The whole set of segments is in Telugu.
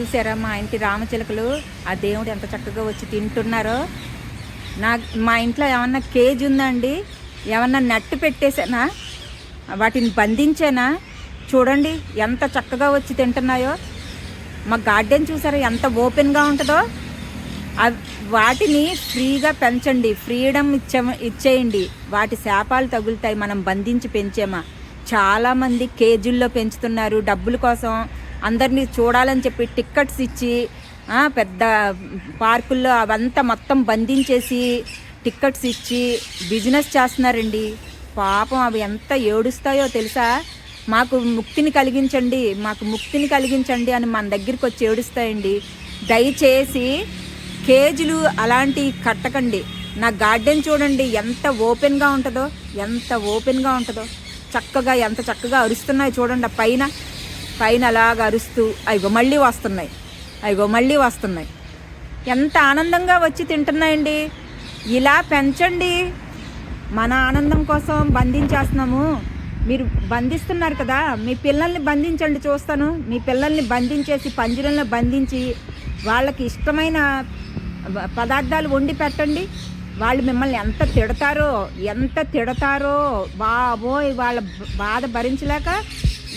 చూసారా మా ఇంటి రామచిలకలు? ఆ దేవుడు ఎంత చక్కగా వచ్చి తింటున్నారో. నా మా ఇంట్లో ఏమన్నా కేజ్ ఉందండి? ఏమన్నా నెట్ పెట్టేసానా వాటిని బంధించానా? చూడండి ఎంత చక్కగా వచ్చి తింటున్నాయో. మా గార్డెన్ చూసారా ఎంత ఓపెన్గా ఉంటుందో. వాటిని ఫ్రీగా పెంచండి. ఫ్రీడమ్ ఇచ్చే ఇచ్చేయండి. వాటి శాపాలు తగులుతాయి. మనం బంధించి పెంచేమా. చాలామంది కేజీల్లో పెంచుతున్నారు డబ్బుల కోసం. అందరినీ చూడాలని చెప్పి టిక్కెట్స్ ఇచ్చి పెద్ద పార్కుల్లో అవంతా మొత్తం బంధించేసి టిక్కెట్స్ ఇచ్చి బిజినెస్ చేస్తున్నారండి. పాపం అవి ఎంత ఏడుస్తాయో తెలుసా? మాకు ముక్తిని కలిగించండి మాకు ముక్తిని కలిగించండి అని మన దగ్గరికి వచ్చి ఏడుస్తాయండి. దయచేసి కేజీలు అలాంటివి కట్టకండి. నా గార్డెన్ చూడండి ఎంత ఓపెన్గా ఉంటుందో ఎంత ఓపెన్గా ఉంటుందో. చక్కగా ఎంత చక్కగా అరుస్తున్నాయి చూడండి. ఆ పైన పైన అలాగ అరుస్తూ అయ్యో మళ్ళీ వస్తున్నాయి. అయ్యో మళ్ళీ వస్తున్నాయి. ఎంత ఆనందంగా వచ్చి తింటున్నాయండి. ఇలా పెంచండి. మన ఆనందం కోసం బంధించేస్తున్నాము. మీరు బంధిస్తున్నారు కదా మీ పిల్లల్ని బంధించండి చూస్తాను. మీ పిల్లల్ని బంధించేసి పంజరంలో బంధించి వాళ్ళకి ఇష్టమైన పదార్థాలు వండి పెట్టండి. వాళ్ళు మిమ్మల్ని ఎంత తిడతారో ఎంత తిడతారో బాబోయ్ వాళ్ళ బాధ భరించలేక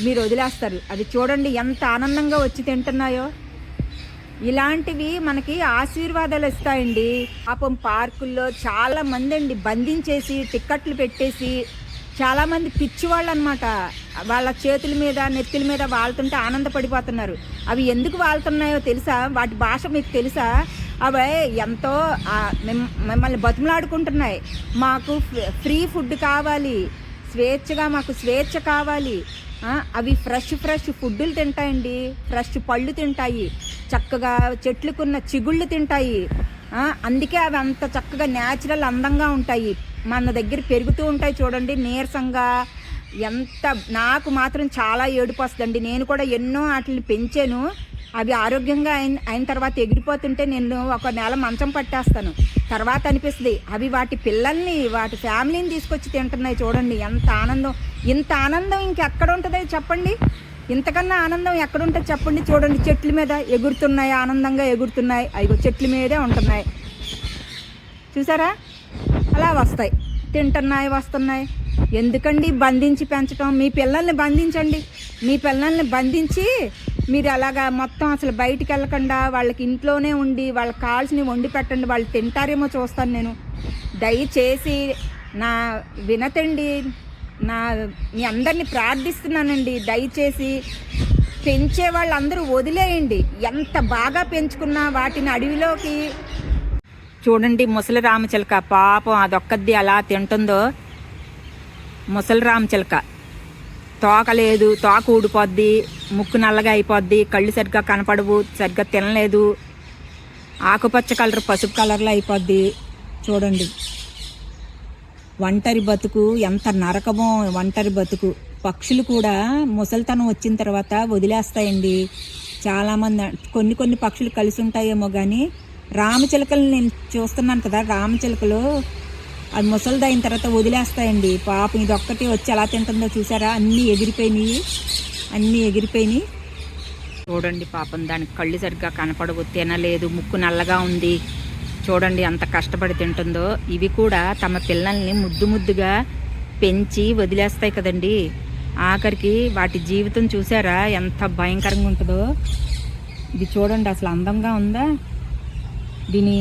మీరు వదిలేస్తారు. అది చూడండి ఎంత ఆనందంగా వచ్చి తింటున్నాయో. ఇలాంటివి మనకి ఆశీర్వాదాలు ఇస్తాయండి. పాపం పార్కుల్లో చాలా మంది అండి బంధించేసి టిక్కెట్లు పెట్టేసి చాలామంది పిచ్చివాళ్ళు అనమాట వాళ్ళ చేతుల మీద నెత్తుల మీద వాళ్తుంటే ఆనందపడిపోతున్నారు. అవి ఎందుకు వాళ్తున్నాయో తెలుసా? వాటి భాష మీకు తెలుసా? అవి ఎంతో మిమ్మల్ని బతుములాడుకుంటున్నాయి. మాకు ఫ్రీ- ఫుడ్ కావాలి. స్వేచ్ఛగా మాకు స్వేచ్ఛ కావాలి. అవి ఫ్రెష్ ఫ్రెష్ ఫుడ్డులు తింటాయండి. ఫ్రెష్ పళ్ళు తింటాయి. చక్కగా చెట్లకున్న చిగుళ్ళు తింటాయి. అందుకే అవి అంత చక్కగా న్యాచురల్ అందంగా ఉంటాయి. మన దగ్గర పెరుగుతూ ఉంటాయి చూడండి నీరసంగా. ఎంత నాకు మాత్రం చాలా ఏడుపు వస్తుందండి. నేను కూడా ఎన్నో వాటిని పెంచాను. అవి ఆరోగ్యంగా అయిన అయిన తర్వాత ఎగిరిపోతుంటే నేను ఒక నెల మంచం పట్టేస్తాను. తర్వాత అనిపిస్తుంది అవి వాటి పిల్లల్ని వాటి ఫ్యామిలీని తీసుకొచ్చి తింటున్నాయి చూడండి ఎంత ఆనందం. ఇంత ఆనందం ఇంకెక్కడ ఉంటుంది చెప్పండి. ఇంతకన్నా ఆనందం ఎక్కడ చెప్పండి చూడండి. చెట్ల మీద ఎగురుతున్నాయి ఆనందంగా ఎగురుతున్నాయి. అవి చెట్ల మీదే ఉంటున్నాయి. చూసారా? అలా వస్తాయి. తింటున్నాయి వస్తున్నాయి. ఎందుకండి? బంధించి పెంచడం మీ పిల్లల్ని బంధించండి. మీ పిల్లల్ని బంధించి మీరు అలాగా మొత్తం అసలు బయటికి వెళ్ళకుండా వాళ్ళకి ఇంట్లోనే ఉండి వాళ్ళకి కావాల్సినవి వండి పెట్టండి వాళ్ళు తింటారేమో చూస్తాను నేను. దయచేసి నా వినతండి నా మీ అందరినీ ప్రార్థిస్తున్నానండి. దయచేసి పెంచే వాళ్ళందరూ వదిలేయండి. ఎంత బాగా పెంచుకున్నా వాటిని అడవిలోకి చూడండి ముసలి రామచిలక పాపం అదొక్కది అలా తింటుందో. ముసలి రామచిలక. తోక లేదు తోక ఊడిపోద్ది ముక్కు నల్లగా అయిపోద్ది కళ్ళు సరిగ్గా కనపడవు సరిగ్గా తినలేదు. ఆకుపచ్చ కలర్ పసుపు కలర్లో అయిపోద్ది. చూడండి. ఒంటరి బతుకు ఎంత నరకమో ఒంటరి బతుకు. పక్షులు కూడా ముసలితనం వచ్చిన తర్వాత వదిలేస్తాయండి. చాలామంది కొన్ని కొన్ని పక్షులు కలిసి ఉంటాయేమో కానీ రామచిలకలు నేను చూస్తున్నాను కదా రామచిలకలు అది ముసలిదైన తర్వాత వదిలేస్తాయండి. పాపం ఇది ఒక్కటి వచ్చి ఎలా తింటుందో చూసారా? అన్నీ ఎగిరిపోయినాయి. అన్నీ ఎగిరిపోయినాయి. చూడండి పాపం దానికి కళ్ళు సరిగ్గా కనపడవు తినలేదు ముక్కు నల్లగా ఉంది. చూడండి అంత కష్టపడి తింటుందో. ఇవి కూడా తమ పిల్లల్ని ముద్దు ముద్దుగా పెంచి వదిలేస్తాయి కదండి. ఆఖరికి వాటి జీవితం చూసారా? ఎంత భయంకరంగా ఉంటుందో. ఇది చూడండి అసలు అందంగా ఉందా? దీని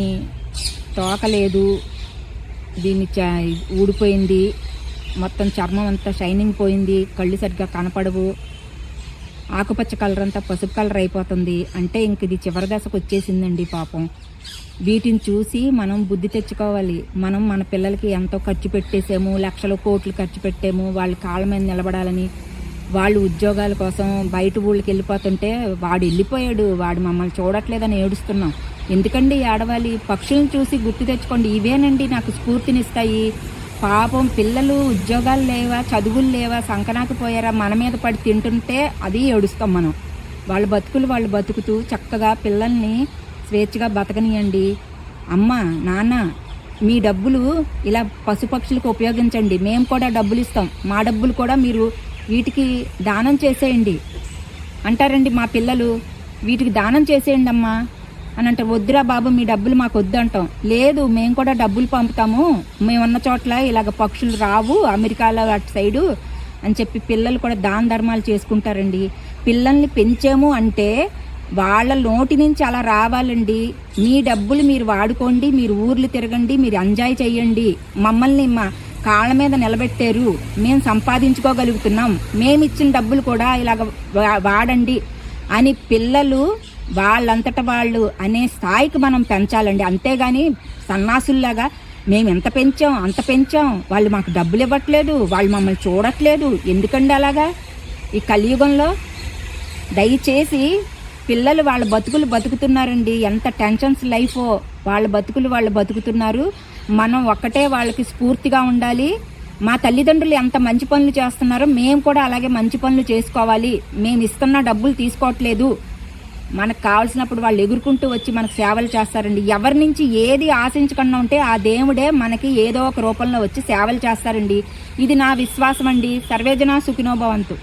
తోక లేదు. దీన్ని చ ఊడిపోయింది. మొత్తం చర్మం అంతా షైనింగ్ పోయింది. కళ్ళు సరిగ్గా కనపడవు. ఆకుపచ్చ కలర్ అంతా పసుపు కలర్ అయిపోతుంది. అంటే ఇంక ఇది చివరి దశకు వచ్చేసిందండి పాపం. వీటిని చూసి మనం బుద్ధి తెచ్చుకోవాలి. మనం మన పిల్లలకి ఎంతో ఖర్చు పెట్టేసాము. లక్షలు కోట్లు ఖర్చు పెట్టాము. వాళ్ళ కాళ్ళ మీద నిలబడాలని. వాళ్ళు ఉద్యోగాల కోసం బయట ఊళ్ళకి వెళ్ళిపోతుంటే వాడు వెళ్ళిపోయాడు. వాడు మమ్మల్ని చూడట్లేదని ఏడుస్తున్నాం. ఎందుకండి ఆడవాలి పక్షులను చూసి గుర్తు తెచ్చుకోండి. ఇవేనండి నాకు స్ఫూర్తినిస్తాయి. పాపం పిల్లలు ఉద్యోగాలు లేవా చదువులు లేవా సంకనాకి పోయారా మన మీద పడి తింటుంటే అది ఏడుస్తాం మనం. వాళ్ళ బతుకులు వాళ్ళు బతుకుతూ చక్కగా పిల్లల్ని స్వేచ్ఛగా బతకనియండి. అమ్మ నాన్న మీ డబ్బులు ఇలా పశుపక్షులకు ఉపయోగించండి. మేము కూడా డబ్బులు ఇస్తాం. మా డబ్బులు కూడా మీరు వీటికి దానం చేసేయండి. అంటారండి మా పిల్లలు. వీటికి దానం చేసేయండి అమ్మా అని అంటే వద్దురా బాబు మీ డబ్బులు మాకు వద్దు అంటాం. లేదు మేము కూడా డబ్బులు పంపుతాము. మేమున్న చోట్ల ఇలాగ పక్షులు రావు అమెరికాలో అటు సైడు అని చెప్పి పిల్లలు కూడా దాన ధర్మాలు చేసుకుంటారండి. పిల్లల్ని పెంచాము అంటే వాళ్ళ నోటి నుంచి అలా రావాలండి. మీ డబ్బులు మీరు వాడుకోండి మీరు ఊర్లు తిరగండి మీరు ఎంజాయ్ చేయండి మమ్మల్ని మా కాళ్ళ మీద నిలబెట్టారు. మేము సంపాదించుకోగలుగుతున్నాం. మేము ఇచ్చిన డబ్బులు కూడా ఇలాగ వా- వాడండి. అని పిల్లలు వాళ్ళంతట వాళ్ళు అనే స్థాయికి మనం పెంచాలండి. అంతేగాని సన్నాసుల్లాగా మేము ఎంత పెంచాం అంత పెంచాం వాళ్ళు మాకు డబ్బులు ఇవ్వట్లేదు వాళ్ళు మమ్మల్ని చూడట్లేదు. ఎందుకండి అలాగా? ఈ కలియుగంలో దయచేసి పిల్లలు వాళ్ళ బతుకులు బతుకుతున్నారండి. ఎంత టెన్షన్స్ లైఫ్ వాళ్ళ బతుకులు వాళ్ళు బతుకుతున్నారు. మనం ఒక్కటే వాళ్ళకి స్ఫూర్తిగా ఉండాలి. మా తల్లిదండ్రులు ఎంత మంచి పనులు చేస్తున్నారో మేము కూడా అలాగే మంచి పనులు చేసుకోవాలి. మేము ఇస్తున్న డబ్బులు తీసుకోవట్లేదు. మనకు కావాల్సినప్పుడు వాళ్ళు ఎగురుకుంటూ వచ్చి మనకు సేవలు చేస్తారండి. ఎవరి నుంచి ఏది ఆశించకుండా ఉంటే ఆ దేవుడే మనకి ఏదో ఒక రూపంలో వచ్చి సేవలు చేస్తారండి. ఇది నా విశ్వాసం అండి సర్వేజన సుఖినోభవంతు